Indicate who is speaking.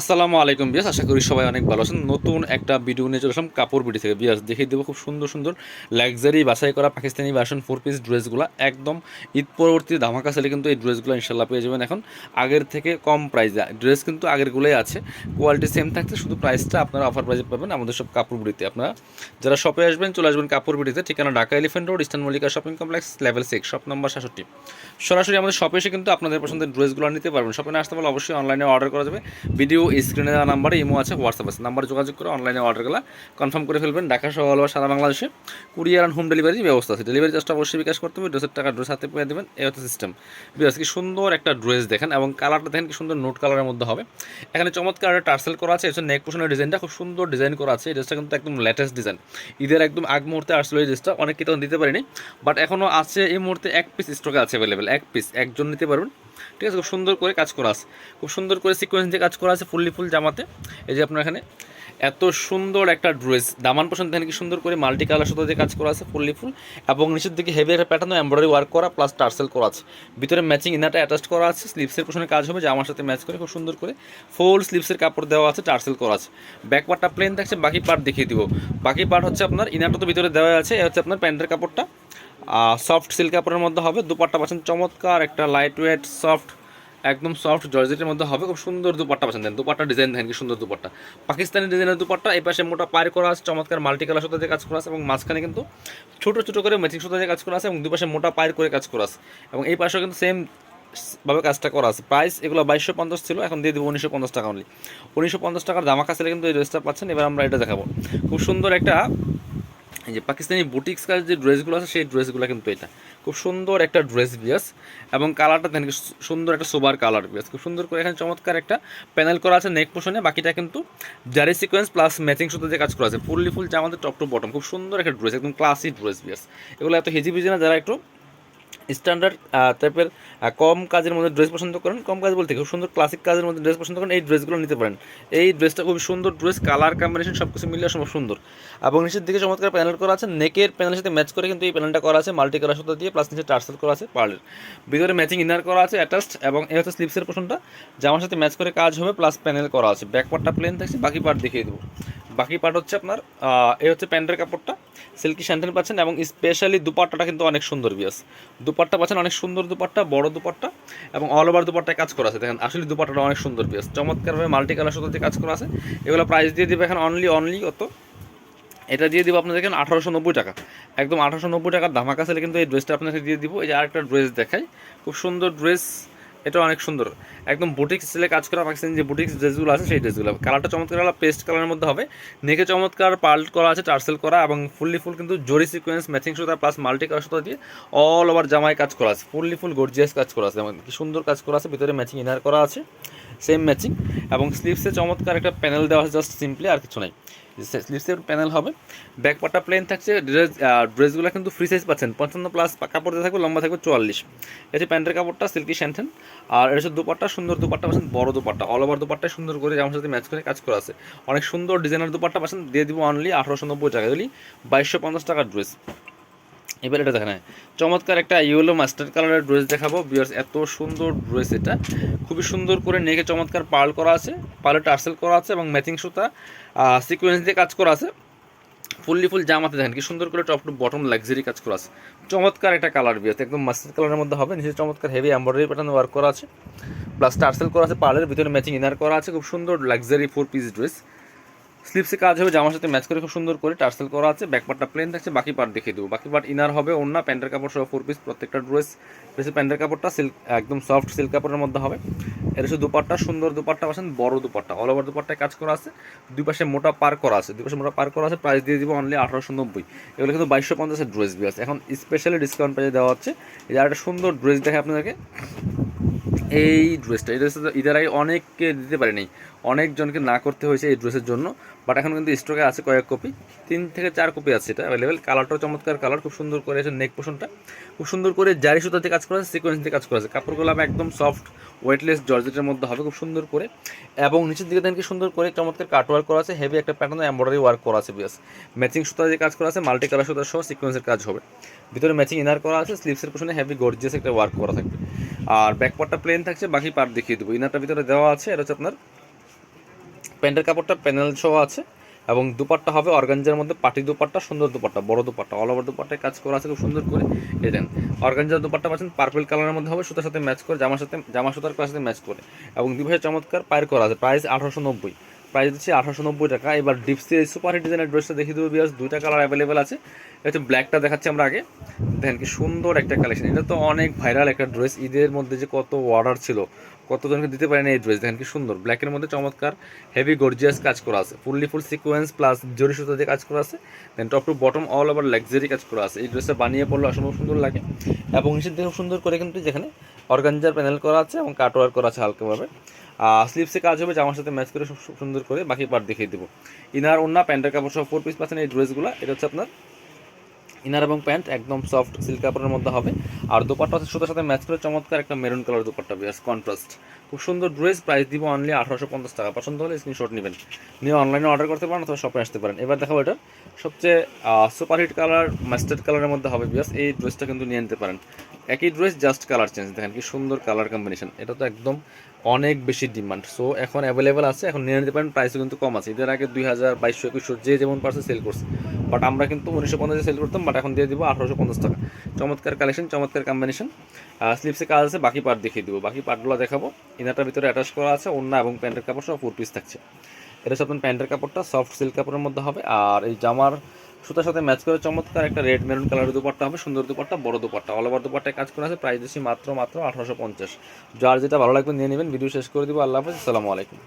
Speaker 1: আসসালামু আলাইকুম বিয়াস আশা করি সবাই অনেক ভালো আছেন। নতুন একটা ভিডিও নিয়ে চলে আসলাম কাপড় বিডি থেকে। বিয়াস দেখিয়ে দেবো খুব সুন্দর সুন্দর লাক্সারি বাছাই করা পাকিস্তানি ভার্সন ফোর পিস ড্রেসগুলো একদম ঈদ পরবর্তী ধামাকা সেলে কিন্তু এই ড্রেসগুলো ইনশাল্লাহ পেয়ে যাবেন। এখন আগের থেকে কম প্রাইসে ড্রেস কিন্তু আগেরগুলোই আছে। কোয়ালিটি সেম থাকছে, শুধু প্রাইসটা আপনারা অফার প্রাইসে পাবেন আমাদের সব কাপড় বিডিতে আপনারা যারা শপে আসবেন, চলে আসবেন কাপড় বিডিতে ঠিকানা Dhaka Elephant Road Eastern Mallika Shopping Complex level six shop number সাতষট্টি সরাসরি আমাদের শপে এসে কিন্তু আপনাদের পছন্দের ড্রেসগুলো নিতে পারবেন। শপে না আসতে পারলে অবশ্যই অনলাইনে অর্ডার করা যাবে। ভিডিও স্ক্রিনে দেওয়া নাম্বারে ইমো আছে, হোয়াটসঅ্যাপ আছে। নাম্বারে যোগাযোগ করে অনলাইনে অর্ডারগুলো কনফার্ম করে ফেলবেন। ঢাকা সহ ওভার সারা বাংলাদেশে কুরিয়ার অ্যান্ড হোম ডেলিভারি ব্যবস্থা আছে। ডেলিভারি চার্জটা অবশ্যই বিকাশ করতে হবে। ড্রেসের টাকা ড্রেস হাতে পেয়ে দেবেন। এই হচ্ছে সিস্টেম বিকজ কি সুন্দর একটা ড্রেস দেখেন এবং কালারটা দেখেন কি সুন্দর নোট কালারের মধ্যে হবে। এখানে চমৎকার একটা টার্সেল করা আছে। এসে নেক পোষণের ডিজাইনটা খুব সুন্দর ডিজাইন করা আছে। এই ড্রেসটা কিন্তু একদম লেটেস্ট ডিজাইন ঈদের একদম আগ মুহূর্তে আসলে এই ড্রেসটা অনেক তখন দিতে পারিনি। বাট এখনও আছে এই মুহূর্তে এক পিস স্টকে আছে অ্যাভেলেবেল এক পিস একজন নিতে পারবেন। ঠিক আছে? খুব সুন্দর করে কাজ করা আছে। খুব সুন্দর করে সিকোয়েন্স দিয়ে কাজ করা আছে ফুললি ফুল জামাতে। এই যে আপনার এখানে এত সুন্দর একটা ড্রেস দামান পছন্দ দেখেন কি সুন্দর করে মাল্টি কালার সাথে যে কাজ করা আছে ফুললি ফুল। এবং নিচের দিকে হেভি একটা প্যাটার্ন এমব্রয়ডারি ওয়ার্ক করা প্লাস টার্সেল করা আছে। ভিতরে ম্যাচিং ইনারটা অ্যাটাচ করা আছে। স্লিপসের পোশনে কাজ হবে, জামার সাথে ম্যাচ করে খুব সুন্দর করে ফুল স্লিপসের কাপড় দেওয়া আছে টার্সেল করা আছে। ব্যাক পার্টটা প্লেন থাকছে, বাকি পার্ট দেখিয়ে দিব। বাকি পার্ট হচ্ছে আপনার ইনারটা তো ভিতরে দেওয়া আছে হচ্ছে আপনার প্যান্টের কাপড়টা। সফট সিল্ক কাপড়ের মধ্যে হবে, দুপাট্টা পাচ্ছেন চমৎকার, একটা লাইট ওয়েট সফট একদম সফট জর্জেটের মধ্যে হবে, খুব সুন্দর দুপাট্টা পাচ্ছেন দেন দুপাট্টা ডিজাইন দেখেন কি সুন্দর দুপাট্টা। পাকিস্তানি ডিজাইনের দুপাট্টা, এই পাশে মোটা পায়ের করা আছে, চমৎকার মাল্টি কালার সুতা দিয়ে কাজ করা আছে, এবং মাঝখানে কিন্তু ছোটো ছোটো করে ম্যাচিং সুতা দিয়ে কাজ করা আছে, এবং দুই পাশে মোটা পায়ের করে কাজ করা আছে, এবং এই পাশেও কিন্তু সেম ভাবে কাজটা করা আছে। প্রাইস এগুলো বাইশশো পঞ্চাশ ছিল, এখন দিয়ে দেবো উনিশশো পঞ্চাশ টাকা অনলি উনিশশো পঞ্চাশ টাকার দামাকা ছেলে কিন্তু এই ড্রেসটা পাচ্ছেন, এবার আমরা এটা দেখাবো। খুব সুন্দর একটা যে পাকিস্তানি বুটিক্স কাজ যে ড্রেসগুলো আছে, সেই ড্রেসগুলো কিন্তু এটা। খুব সুন্দর একটা ড্রেস বিয়াস, এবং কালারটা দেখেন সুন্দর একটা সোবার কালার বিয়াস। খুব সুন্দর করে এখানে চমৎকার একটা প্যানেল করা আছে নেক পোশনে বাকিটা কিন্তু জারি সিকোয়েন্স প্লাস ম্যাচিং সুতো যে কাজ করা আছে। ফুললি ফুল আমাদের টপ টু বটম খুব সুন্দর একটা ড্রেস, একদম ক্লাসিক ড্রেস বিয়াস। এগুলো এত হেজি বিজি না, যারা একটু স্ট্যান্ডার্ড টাইপের কম কাজের মধ্যে ড্রেস পছন্দ করেন, কম কাজ বলতে খুব সুন্দর ক্লাসিক কাজের মধ্যে ড্রেস পছন্দ করেন, এই ড্রেসগুলো নিতে পারেন। এই ড্রেসটা খুব সুন্দর ড্রেস কালার কম্বিনেশন সব কিছু মিলিয়ে সম্ভব সুন্দর। এবং নিচের দিকে চমৎকার প্যানেল করা আছে নেকের প্যানেলের সাথে ম্যাচ করে কিন্তু এই প্যানেলটা করা আছে মাল্টি কালার সুতো দিয়ে প্লাস নিচে টার্সেল করা আছে পার্লের ভিতরে ম্যাচিং ইনার করা আছে অ্যাটাচড এবং এই হচ্ছে স্লিপসের পোশনটা জামার সাথে ম্যাচ করে কাজ হবে প্লাস প্যানেল করা আছে। ব্যাক পার্টটা প্লেন থাকছে, বাকি পার্ট দেখিয়ে দেবো। বাকি পার্ট হচ্ছে আপনার এই হচ্ছে প্যান্টের কাপড়টা সিল্কি স্যান্টেন পাচ্ছেন এবং স্পেশালি দুপাট্টাটা কিন্তু অনেক সুন্দর বিয়াস দুপাট্টা পাচ্ছেন অনেক সুন্দর দুপাট্টা, বড় দুপাট্টা এবং অল ওভার দুপাট্টায় কাজ করা আছে। দেখেন, আসলে দুপাট্টাটা অনেক সুন্দর বিয়াস চমৎকারভাবে মাল্টি কালার সুতো দিয়ে কাজ করা আছে। এগুলো প্রাইস দিয়ে দিবে এখন অনলি অনলি কত? এটা দিয়ে দিব আপনাদের এখানে আঠারোশো নব্বই টাকা। একদম আঠারোশো নব্বই টাকার ধামাকা ছেলে কিন্তু এই ড্রেসটা আপনাকে দিয়ে দিব। এই যে আরেকটা ড্রেস দেখাই। খুব সুন্দর ড্রেস এটা অনেক সুন্দর। একদম বুটিক্স স্টাইলে কাজ করা পাকিস্তানি যে বুটিক্স ড্রেসগুলো আছে, সেই ড্রেসগুলো। কালারটা চমৎকার কালার পেস্ট কালারের মধ্যে হবে। নেকে চমৎকার পাল্ট করা আছে, টার্সেল করা এবং ফুললি ফুল কিন্তু জরি সিকোয়েন্স ম্যাচিং সুতা প্লাস মাল্টি কালার সুতা দিয়ে অল ওভার জামায় কাজ করা আছে। ফুললি ফুল গর্জিয়াস কাজ করা আছে। যেমন কি সুন্দর কাজ করা আছে। ভিতরে ম্যাচিং ইনার করা আছে। সেম ম্যাচিং এবং স্লিভসে চমৎকার একটা প্যানেল দেওয়া আছে জাস্ট সিম্পলি আর কিছু নাই। স্লিভসের প্যানেল হবে। ব্যাক পাটা প্লেন থাকছে ড্রেস ড্রেসগুলো কিন্তু ফ্রি সাইজ পাচ্ছেন। পঞ্চান্ন প্লাস কাপড় থাকবে, লম্বা থাকবে চুয়াল্লিশ। এটা প্যান্টের কাপড়টা সিল্কি স্যান্থেন আর এটা হচ্ছে দুপাট্টা, সুন্দর দুপাট্টা পাচ্ছেন, বড় দুপাট্টা। অল ওভার দুপাট্টায় সুন্দর করে আমার সাথে ম্যাচ করে কাজ করা আছে। অনেক সুন্দর ডিজাইনার দুপাট্টা পাচ্ছেন, দিয়ে দিব অনলি আঠারোশো নব্বই টাকা। দিলি বাইশশো পঞ্চাশ টাকার ড্রেস এবার এটা দেখেন চমৎকার একটা ইয়েলো মাস্টার কালারের ড্রেস দেখাবো। বিয়ার্স এত সুন্দর ড্রেস এটা। খুবই সুন্দর করে নেকে চমৎকার পার্ল করা আছে। পার্লে টার্সেল করা আছে এবং ম্যাচিং সুতা সিকোয়েন্স দিয়ে কাজ করা আছে। ফুললি ফুল জামাতে দেখেন, কি সুন্দর করে টপ টু বটম লাক্সারি কাজ করা আছে। চমৎকার একটা কালার বিয়ার্স একদম মাস্টার কালারের মধ্যে হবে। নিচে চমৎকার হেভি এম্ব্রয়ডারি প্যাটার্ন ওয়ার্ক করা আছে। প্লাস টার্সেল করা আছে পার্লের ভিতরে ম্যাচিং ইনার করা আছে। খুব সুন্দর লাক্সারি ফোর পিস ড্রেস স্লিপসে কাজ হবে জামার সাথে ম্যাচ করে খুব সুন্দর করে টার্সেল করা আছে ব্যাক পার্টটা প্লেন থাকছে, বাকি পার্ট দেখিয়ে দেবো। বাকি পার্ট ইনার হবে অন্য প্যান্টের কাপড় সহ ফোর পিস প্রত্যেকটা ড্রেস ড্রেসের প্যান্টের কাপড়টা সিল্ক একদম সফট সিল্ক কাপড়ের মধ্যে হবে। এর হচ্ছে দুপাট্টা, সুন্দর দুপাট্টা পাচ্ছেন, বড় দুপাট্টা অল ওভার দুপাট্টায় কাজ করা আছে। দুই পাশে মোটা পার করা আছে, দুই পাশে মোটা পার করা আছে প্রাইস দিয়ে দিব অনলি আঠারোশো নব্বই। এগুলো কিন্তু বাইশশো পঞ্চাশের ড্রেস বি আছে এখন স্পেশালি ডিসকাউন্ট প্রাইসে দেওয়া হচ্ছে। এই একটা সুন্দর ড্রেস দেখে আপনাদেরকে এই ড্রেসটা এই ড্রেসটা ঈদের আগে অনেককে দিতে পারেনি। অনেকজনকে না করতে হয়েছে এই ড্রেসের জন্য। বাট এখন কিন্তু স্টকে আছে কয়েক কপি তিন থেকে চার কপি আছে এটা অ্যাভেলেবেল কালারটাও চমৎকার কালার খুব সুন্দর করে আছে নেক পোষণটা খুব সুন্দর করে জারি সুতা দিয়ে কাজ করা আছে সিকোয়েন্স দিয়ে কাজ করা আছে। কাপড়গুলো একদম সফট ওয়েটলেস জর্জেটের মধ্যে হবে, খুব সুন্দর করে। এবং নিচের দিকে দেখেন কি সুন্দর করে চমৎকার কাট ওয়ার্ক করা আছে। হেভি একটা প্যাটার্ন এম্ব্রয়ডারি ওয়ার্ক করা আছে, বিয়াস। ম্যাচিং সুতা দিয়ে কাজ করা আছে মাল্টি কালার সুতা সহ সিকোয়েন্সের কাজ হবে। ভিতরে ম্যাচিং ইনার করা আছে স্লিভসের পেছনে হেভি গর্জিয়াস একটা ওয়ার্ক করা থাকবে। আর ব্যাকপারটা প্লেন থাকছে, বাকি পার্ট দেখিয়ে দেবো। ইনারটার ভিতরে দেওয়া আছে, এটা হচ্ছে আপনার প্যান্টের কাপড়টা প্যানেল সহ আছে, এবং দুপাট্টা হবে অর্গানজার মধ্যে পাটি দুপাট্টা, সুন্দর দুপাট্টা, বড় দুপাট্টা। অল ওভার দুপাট্টায় কাজ করা আছে, খুব সুন্দর করে। এই দেন, অর্গানজার দুপাট্টা পাচ্ছেন পার্পল কালারের মধ্যে হবে, সুতার সাথে ম্যাচ করে জামার সাথে, জামা সুতার সাথে ম্যাচ করে। এবং দুপাশে চমৎকার পায়ের করা আছে প্রাইস আঠারোশো নব্বই। প্রাইস দিচ্ছি আঠারোশো নব্বই টাকা। এবার ডিপসি সুপার হিট ডিজাইনের ড্রেসটা দেখিয়ে দেবো বিয়াস দুইটা কালার অ্যাভেলেবেল আছে। হচ্ছে ব্ল্যাকটা দেখাচ্ছি আমরা আগে। দেখেন কি সুন্দর একটা কালেকশন এটা তো অনেক ভাইরাল একটা ড্রেস ঈদের মধ্যে যে কত অর্ডার ছিল, কতজনকে দিতে পারেন এই ড্রেস দেখেন কি সুন্দর। ব্ল্যাকের মধ্যে চমৎকার হেভি গর্জিয়াস কাজ করা আছে। ফুললি ফুল সিকোয়েন্স প্লাস জরি সুতা দিয়ে কাজ করা আছে। Then top to bottom all over luxury কাজ করা আছে। এই ড্রেসটা বানিয়ে পড়লে অসম্ভব সুন্দর লাগে। এবং খুব সুন্দর করে কিন্তু যেখানে অর্গানজার প্যানেল করা আছে এবং কাটওয়ার করা আছে হালকাভাবে। আর স্লিপসে কাজ হবে জামার সাথে ম্যাচ করে খুব সুন্দর করে বাকি পার্ট দেখিয়ে দেবো। ইনার ওন্না প্যান্টের কাপড় সব ফোর পিস পাচ্ছেন এই ড্রেসগুলো। এটা হচ্ছে আপনার ইনার এবং প্যান্ট একদম সফট সিল্ক কাপড়ের মধ্যে হবে। আর দুপাট্টা হচ্ছে সুতার সাথে ম্যাচ করে চমৎকার একটা মেরুন কালার দুপাট্টা, বিয়াস কন্ট্রাস্ট খুব সুন্দর ড্রেস প্রাইস দিব অনলি আঠারোশো পঞ্চাশ টাকা। পছন্দ হলে স্ক্রিনশট নেবেন। নিয়ে অনলাইনে অর্ডার করতে পারেন অথবা শপে আসতে পারেন। এবার দেখাবো এটা সবচেয়ে সুপারহিট কালার মাস্টার্ড কালারের মধ্যে হবে, বিয়াস। এই ড্রেসটা কিন্তু নিয়ে নিতে পারেন। একই ড্রেস জাস্ট কালার চেঞ্জ দেখেন কি সুন্দর কালার কম্বিনেশন এটা তো একদম অনেক বেশি ডিমান্ড সো এখন অ্যাভেলেবেল আছে, এখন নিয়ে নিতে পারেন প্রাইসও কিন্তু কম আছে। এদের আগে দুই হাজার বাইশশো একুশশো যে যেমন পারছে সেল করছে। বাট আমরা কিন্তু উনিশশো পঞ্চাশে সেল করতাম বাট এখন দিয়ে দিব আঠারোশো পঞ্চাশ টাকা। চমৎকার কালেকশন চমৎকার কম্বিনেশন স্লিপসে কাজ আছে, বাকি পার্ট দেখিয়ে দিব। বাকি পার্টগুলো দেখাবো। ইনারটার ভিতরে অ্যাটাচ করা আছে অন্য এবং প্যান্টের কাপড় সব ফোর পিস থাকছে। এটা হচ্ছে আপনার প্যান্টের কাপড়টা সফট সিল্ক কাপড়ের মধ্যে হবে। আর এই জামার সুতার সাথে ম্যাচ করে চমৎকার একটা রেড মেরুন কালারের দুপাট্টা হবে, সুন্দর দুপাট্টা, বড় দুপাট্টা। অল ওভার কাজ করে আছে প্রাইস দিচ্ছি মাত্র মাত্র আঠারোশো পঞ্চাশ। যার যেটা ভালো লাগবে নিয়ে নেবেন। ভিডিও শেষ করে দিব। আল্লাহ হাফিজ। আসসালামু আলাইকুম।